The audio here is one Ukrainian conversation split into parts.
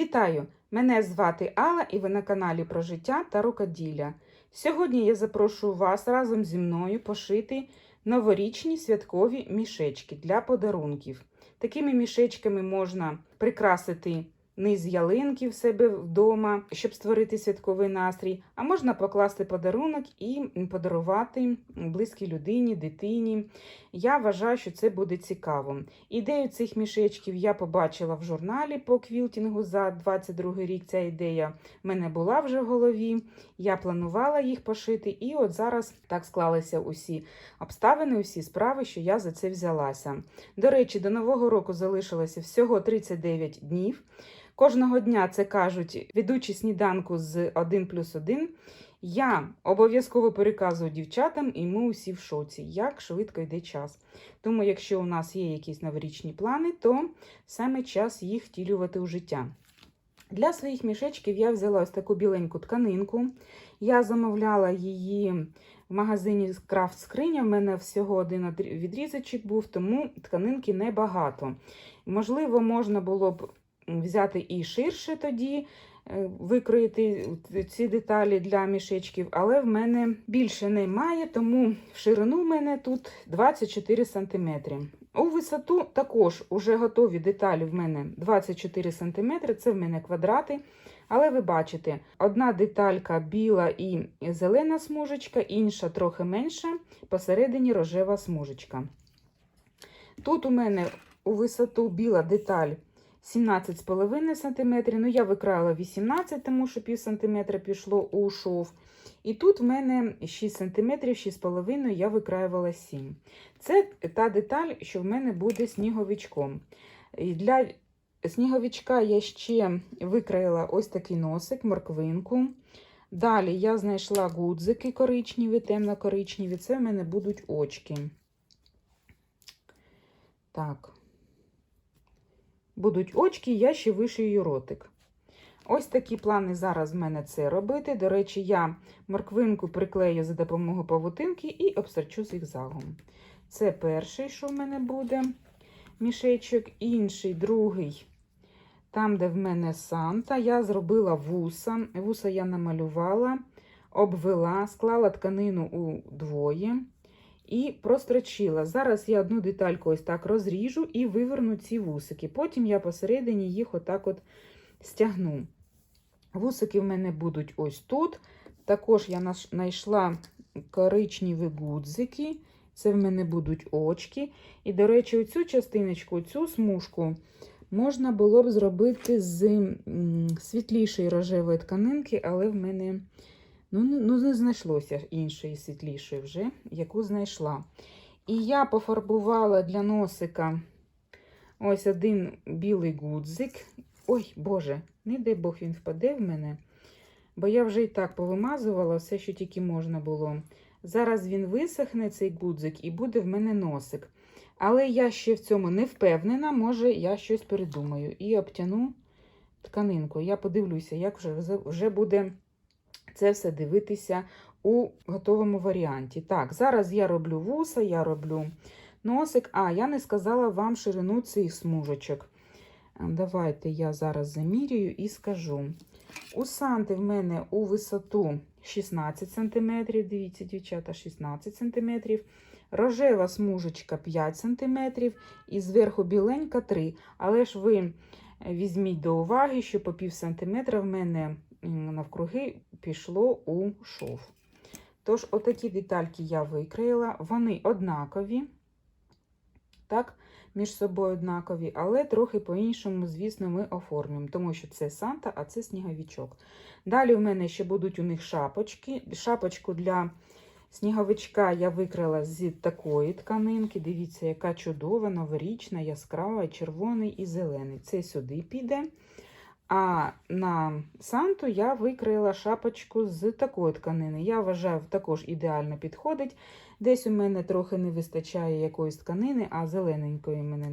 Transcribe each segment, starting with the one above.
Вітаю! Мене звати Алла і ви на каналі про життя та рукоділля. Сьогодні я запрошую вас разом зі мною пошити новорічні святкові мішечки для подарунків. Такими мішечками можна прикрасити низ ялинки в себе вдома, щоб створити святковий настрій, а можна покласти подарунок і подарувати близькій людині, дитині. Я вважаю, що це буде цікаво. Ідею цих мішечків я побачила в журналі по квілтінгу за 22 рік. Ця ідея в мене була вже в голові. Я планувала їх пошити, і от зараз так склалися усі обставини, усі справи, що я за це взялася. До речі, до нового року залишилося всього 39 днів. Кожного дня це кажуть, ведучи сніданку з 1 плюс 1, я обов'язково переказую дівчатам, і ми усі в шоці, як швидко йде час. Тому, якщо у нас є якісь новорічні плани, то саме час їх втілювати у життя. Для своїх мішечків я взяла ось таку біленьку тканинку. Я замовляла її в магазині Крафт Скриня. В мене всього один відрізочок був, тому тканинки небагато. Можливо, можна було б взяти і ширше тоді, е, викроїти ці деталі для мішечків, але в мене більше немає, тому в ширину в мене тут 24 см. У висоту також уже готові деталі в мене 24 см, це в мене квадрати. Але ви бачите, одна деталька біла і зелена смужечка, інша трохи менша, посередині рожева смужечка. Тут у мене у висоту біла деталь 17,5 см. Ну, я викрала 18 тому що пів сантиметра пішло у шов. І тут в мене 6 см, 6,5 я викраювала 7 Це та деталь, що в мене буде сніговичком. Для сніговичка я ще викраїла ось такий носик, морквинку. Далі я знайшла гудзики коричневі, темно-коричневі. Це в мене будуть очки. Так будуть очки, я ще вишию ротик. Ось такі плани зараз в мене це робити. До речі, я морквинку приклею за допомогою павутинки і обстрочу зігзагом. Це перший, що в мене буде мішечок, інший, другий. Там, де в мене Санта, я зробила вуса. Вуса я намалювала, обвела, склала тканину у двоє і прострочила. Зараз я одну детальку ось так розріжу і виверну ці вусики. Потім я посередині їх отак от стягну. Вусики в мене будуть ось тут. Також я знайшла коричневі гудзики. Це в мене будуть очки. І, до речі, оцю частиночку, цю смужку можна було б зробити з світлішої рожевої тканинки, але в мене Ну, ну, не знайшлося іншої світлішої вже, яку знайшла. І я пофарбувала для носика ось один білий гудзик. Ой, Боже, не дай Бог він впаде в мене, бо я вже і так повимазувала все, що тільки можна було. Зараз він висохне, цей гудзик, і буде в мене носик. Але я ще в цьому не впевнена, може, я щось передумаю. І обтяну тканинку. Я подивлюся, як вже, вже буде це все дивитися у готовому варіанті. Так, зараз я роблю вуса, я роблю носик, а я не сказала вам ширину цих смужечок. Давайте я зараз замірюю і скажу. У Санти в мене у висоту 16 см, дивіться, дівчата, 16 см. Рожева смужечка 5 см, і зверху біленька 3 Але ж ви візьміть до уваги, що по пів сантиметра в мене навкруги пішло у шов. Тож, отакі детальки я викрила, вони однакові, так, між собою однакові, але трохи по-іншому, звісно, ми оформимо, тому що це Санта, а це сніговичок. Далі в мене ще будуть у них шапочки. Шапочку для сніговичка я викрила з такої тканинки. Дивіться, яка чудова, новорічна, яскрава, червоний і зелений. Це сюди піде. А на Санту я викрила шапочку з такої тканини. Я вважаю, також ідеально підходить. Десь у мене трохи не вистачає якоїсь тканини, а зелененької мене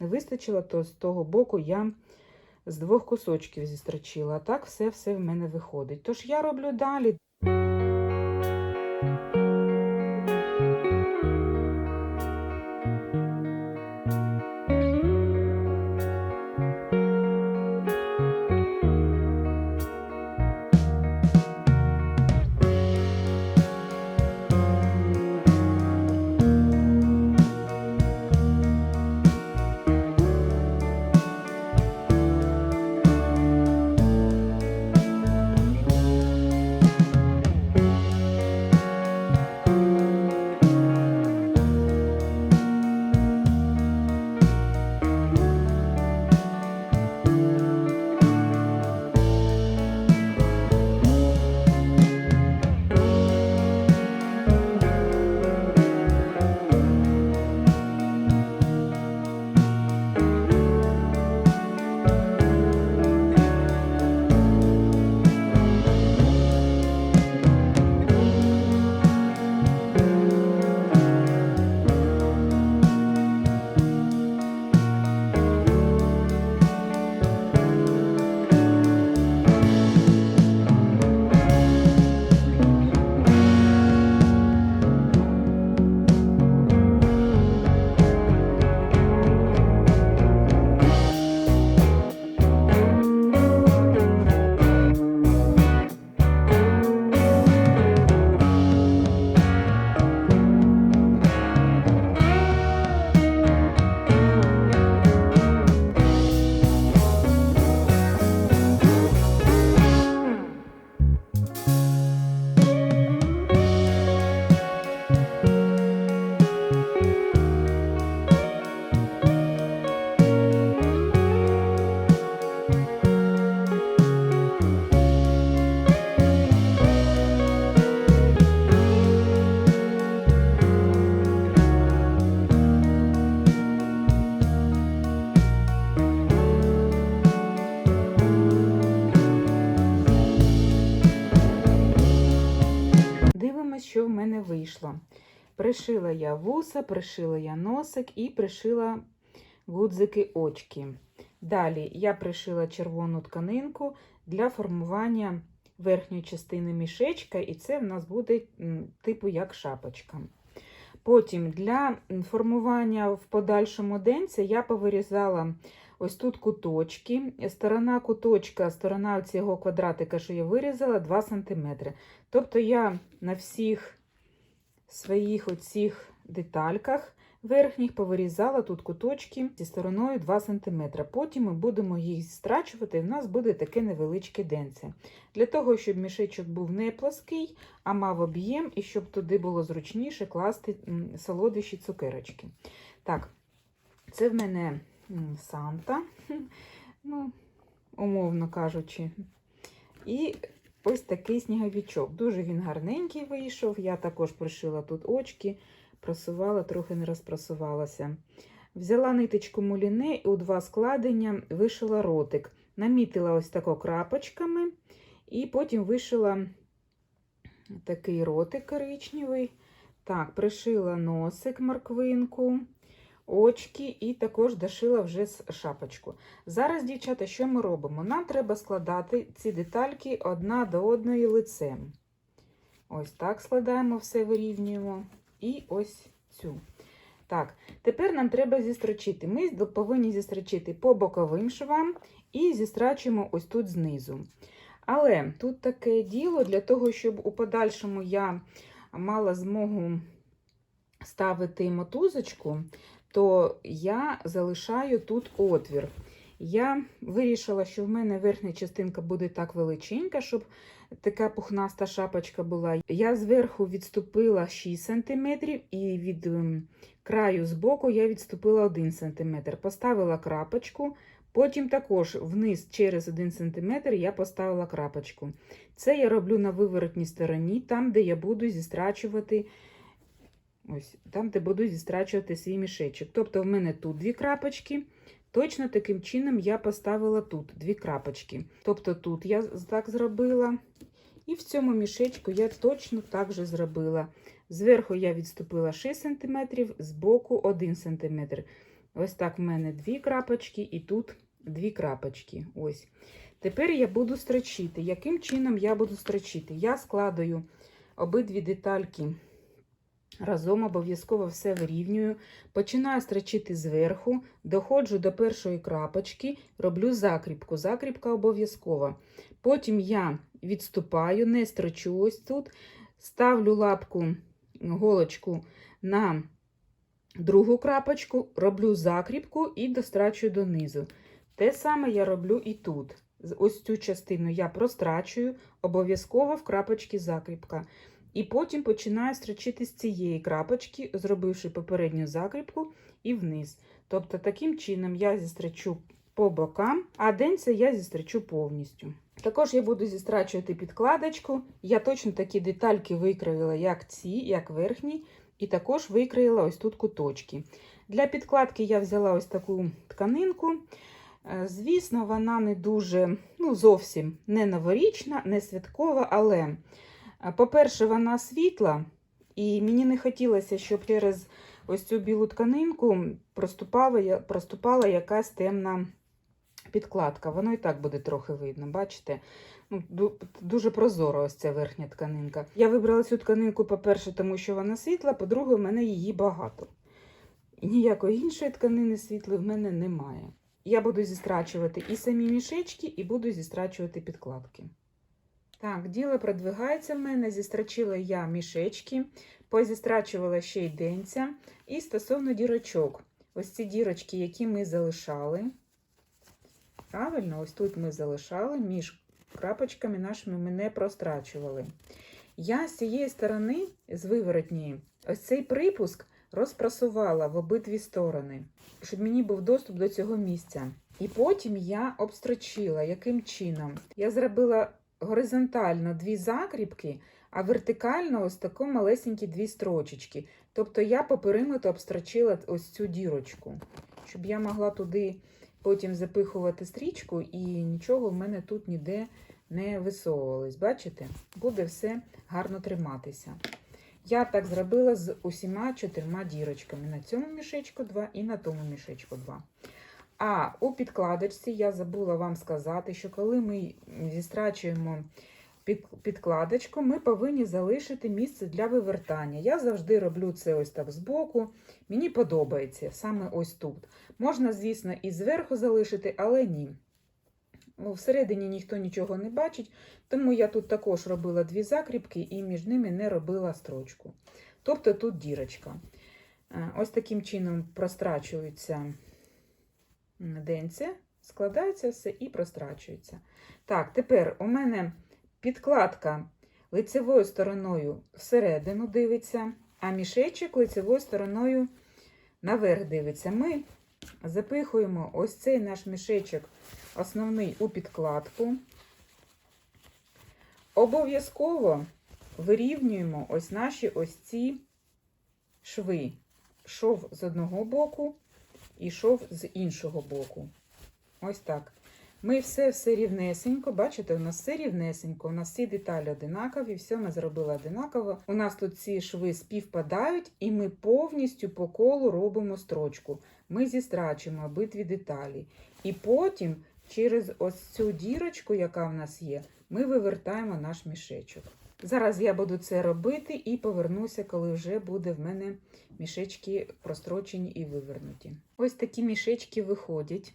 не вистачило, то з того боку я з двох кусочків зістрочила. А так все-все в мене виходить. Тож я роблю далі. Вийшло. Пришила я вуса, пришила я носик і пришила гудзики очки. Далі я пришила червону тканинку для формування верхньої частини мішечка, і це в нас буде типу як шапочка. Потім для формування в подальшому денця я повирізала ось тут куточки. Сторона куточка, сторона цього квадратика, що я вирізала, 2 см. Тобто я на всіх своїх оцих детальках верхніх повирізала тут куточки зі стороною 2 см. Потім ми будемо їх страчувати, і в нас буде таке невеличке денце. Для того, щоб мішечок був не плоский, а мав об'єм, і щоб туди було зручніше класти солодощі цукерочки. Так, це в мене Санта, ну, умовно кажучи. І ось такий сніговичок. Дуже він гарненький вийшов. Я також пришила тут очки, просувала, трохи не розпрасувалася. Взяла ниточку муліне і у два складення вишила ротик. Намітила ось тако крапочками, і потім вишила такий ротик коричневий. Так, пришила носик, морквинку, очки і також дошила вже шапочку. Зараз, дівчата, що ми робимо? Нам треба складати ці детальки одна до одної лицем. Ось так складаємо, все вирівнюємо. І ось цю. Так, тепер нам треба зістрочити. Ми повинні зістрочити по боковим швам і зістрачуємо ось тут знизу. Але тут таке діло для того, щоб у подальшому я мала змогу ставити мотузочку, то я залишаю тут отвір. Я вирішила, що в мене верхня частинка буде так величенька, щоб така пухнаста шапочка була. Я зверху відступила 6 см і від ем, краю збоку я відступила 1 см. Поставила крапочку, потім також вниз через 1 см я поставила крапочку. Це я роблю на виворотній стороні, там, де я буду зістрачувати. Ось, там, де буду зістрачувати свій мішечок. Тобто, в мене тут дві крапочки. Точно таким чином я поставила тут дві крапочки. Тобто тут я так зробила. І в цьому мішечку я точно так же зробила. Зверху я відступила 6 см, збоку 1 см. Ось так в мене дві крапочки, і тут дві крапочки. Ось. Тепер я буду строчити. Яким чином я буду строчити? Я складаю обидві детальки разом, обов'язково все вирівнюю. Починаю строчити зверху, доходжу до першої крапочки, роблю закріпку. Закріпка обов'язкова. Потім я відступаю, не строчу ось тут, ставлю лапку, голочку на другу крапочку, роблю закріпку і дострачую донизу. Те саме я роблю і тут. Ось цю частину я прострачую, обов'язково в крапочці закріпка. І потім починаю строчити з цієї крапочки, зробивши попередню закріпку і вниз. Тобто таким чином я зістрочу по бокам, а денце я зістрочу повністю. Також я буду зістрачувати підкладочку. Я точно такі детальки викроїла, як ці, як верхні, і також викроїла ось тут куточки. Для підкладки я взяла ось таку тканинку. Е, Звісно, вона не дуже, ну зовсім не новорічна, не святкова, але, по-перше, вона світла, і мені не хотілося, щоб через ось цю білу тканинку проступала, проступала якась темна підкладка. Воно і так буде трохи видно, бачите? Ну, дуже прозоро ось ця верхня тканинка. Я вибрала цю тканинку, по-перше, тому що вона світла, по-друге, в мене її багато. І ніякої іншої тканини світлої в мене немає. Я буду зістрачувати і самі мішечки, і буду зістрачувати підкладки. Так, діло продвигається в мене. Зістрачила я мішечки, позістрачувала ще й денця. І стосовно дірочок, ось ці дірочки, які ми залишали. Правильно, ось тут ми залишали, між крапочками нашими ми не прострачували. Я з цієї сторони, з виворотньої, ось цей припуск розпрасувала в обидві сторони, щоб мені був доступ до цього місця. І потім я обстрочила. Яким чином? Я зробила горизонтально дві закріпки, а вертикально ось тако малесенькі дві строчечки. Тобто я по периметру обстрочила ось цю дірочку, щоб я могла туди потім запихувати стрічку і нічого в мене тут ніде не висовувалось. Бачите? Буде все гарно триматися. Я так зробила з усіма чотирма дірочками. На цьому мішечку 2 і на тому мішечку 2. А у підкладочці я забула вам сказати, що коли ми зістрачуємо підкладочку, ми повинні залишити місце для вивертання. Я завжди роблю це ось так збоку. Мені подобається саме ось тут. Можна, звісно, і зверху залишити, але ні. Ну, Всередині ніхто нічого не бачить, тому я тут також робила дві закріпки і між ними не робила строчку. Тобто тут дірочка. Е, Ось таким чином прострачується денце, складається все і прострачується. Так, тепер у мене підкладка лицевою стороною всередину дивиться, а мішечок лицевою стороною наверх дивиться. Ми запихуємо ось цей наш мішечок основний у підкладку. Обов'язково вирівнюємо ось наші ось ці шви. Шов з одного боку і шов з іншого боку. Ось так. Ми все все рівнесенько, бачите, у нас все рівнесенько, у нас всі деталі одинакові, все ми зробили одинаково. У нас тут ці шви співпадають, і ми повністю по колу робимо строчку. Ми зістрачуємо обидві деталі. І потім через ось цю дірочку, яка в нас є, ми вивертаємо наш мішечок. Зараз я буду це робити і повернуся, коли вже буде в мене мішечки прострочені і вивернуті. Ось такі мішечки виходять.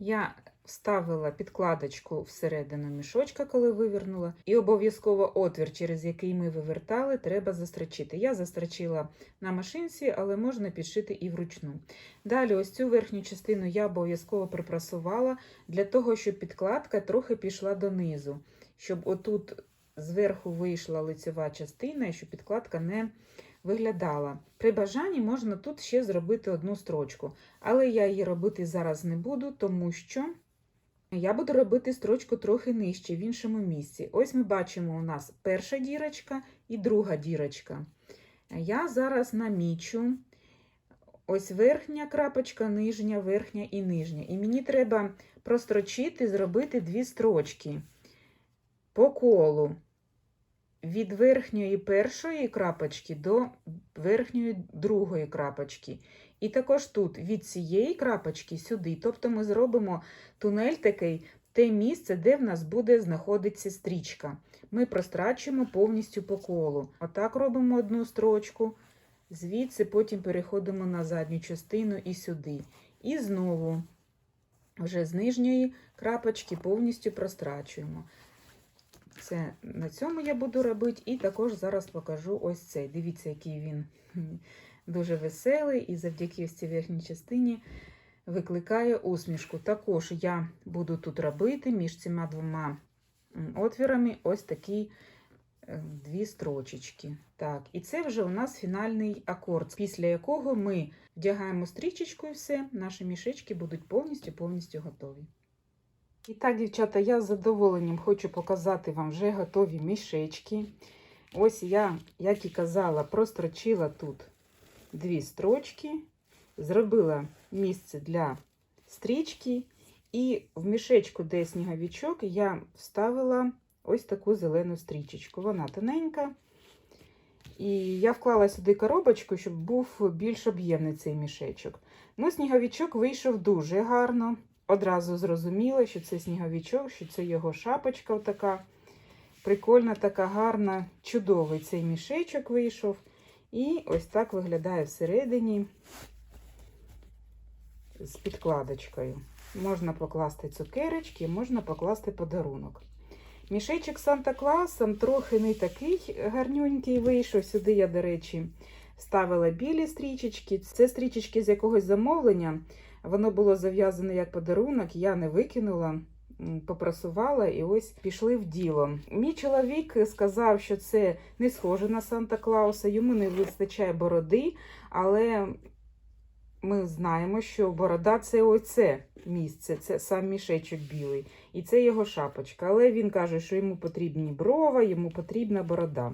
Я вставила підкладочку всередину мішочка, коли вивернула, і обов'язково отвір, через який ми вивертали, треба застрочити. Я застрочила на машинці, але можна підшити і вручну. Далі, ось цю верхню частину я обов'язково припрасувала для того, щоб підкладка трохи пішла донизу, щоб отут зверху вийшла лицева частина і щоб підкладка не виглядала. При бажанні можна тут ще зробити одну строчку, але я її робити зараз не буду, тому що я буду робити строчку трохи нижче, в іншому місці. Ось ми бачимо у нас перша дірочка і друга дірочка. Я зараз намічу ось верхня крапочка, нижня, верхня і нижня. І мені треба прострочити, зробити дві строчки по колу від верхньої першої крапочки до верхньої другої крапочки. І також тут від цієї крапочки сюди. Тобто ми зробимо тунель такий, те місце, де в нас буде знаходитися стрічка. Ми прострачуємо повністю по колу. Отак робимо одну строчку, звідси потім переходимо на задню частину і сюди. І знову вже з нижньої крапочки повністю прострачуємо. Це на цьому я буду робити, і також зараз покажу ось цей. Дивіться, який він дуже веселий, і завдяки ось цій верхній частині викликає усмішку. Також я буду тут робити між цими двома отвірами ось такі е, дві строчечки. Так, і це вже у нас фінальний акорд, після якого ми вдягаємо стрічечку і все, наші мішечки будуть повністю-повністю готові. І так, дівчата, я з задоволенням хочу показати вам вже готові мішечки. Ось я, як і казала, прострочила тут дві строчки, зробила місце для стрічки, і в мішечку, де сніговичок, я вставила ось таку зелену стрічечку. Вона тоненька. І я вклала сюди коробочку, щоб був більш об'ємний цей мішечок. Ну, сніговичок вийшов дуже гарно. Одразу зрозуміло, що це сніговичок, що це його шапочка така. Прикольна, така гарна, чудовий цей мішечок вийшов. І ось так виглядає всередині з підкладочкою. Можна покласти цукерочки, можна покласти подарунок. Мішечок Санта Клаусом трохи не такий гарнюнький вийшов. Сюди я, до речі, ставила білі стрічечки. Це стрічечки з якогось замовлення. Воно було зав'язане як подарунок, я не викинула, попрасувала і ось пішли в діло. Мій чоловік сказав, що це не схоже на Санта Клауса, йому не вистачає бороди, але ми знаємо, що борода це оце місце, це сам мішечок білий, і це його шапочка. Але він каже, що йому потрібні брова, йому потрібна борода.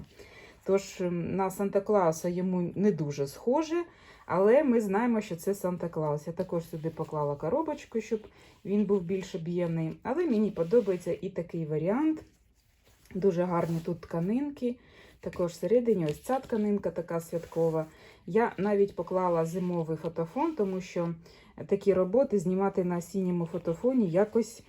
Тож на Санта Клауса йому не дуже схоже. Але ми знаємо, що це Санта Клаус. Я також сюди поклала коробочку, щоб він був більш об'ємний. Але мені подобається і такий варіант. Дуже гарні тут тканинки. Також всередині ось ця тканинка така святкова. Я навіть поклала зимовий фотофон, тому що такі роботи знімати на осінньому фотофоні якось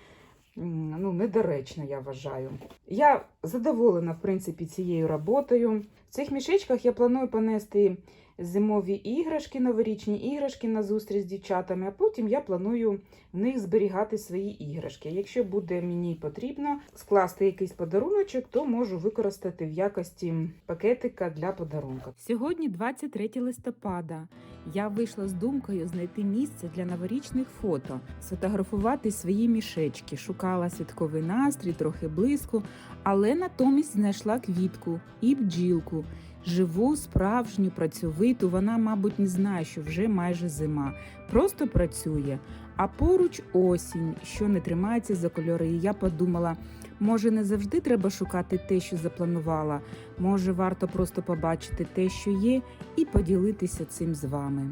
ну, недоречно, я вважаю. Я задоволена, в принципі, цією роботою. В цих мішечках я планую понести зимові іграшки, новорічні іграшки на зустріч з дівчатами, а потім я планую в них зберігати свої іграшки. Якщо буде мені потрібно скласти якийсь подаруночок, то можу використати в якості пакетика для подарунка. Сьогодні 23 листопада. Я вийшла з думкою знайти місце для новорічних фото, сфотографувати свої мішечки, шукала святковий настрій, трохи близько, але натомість знайшла квітку і бджілку. Живу, справжню, працьовиту. Вона, мабуть, не знає, що вже майже зима. Просто працює. А поруч осінь, що не тримається за кольори. І я подумала, може, не завжди треба шукати те, що запланувала. Може, варто просто побачити те, що є, і поділитися цим з вами.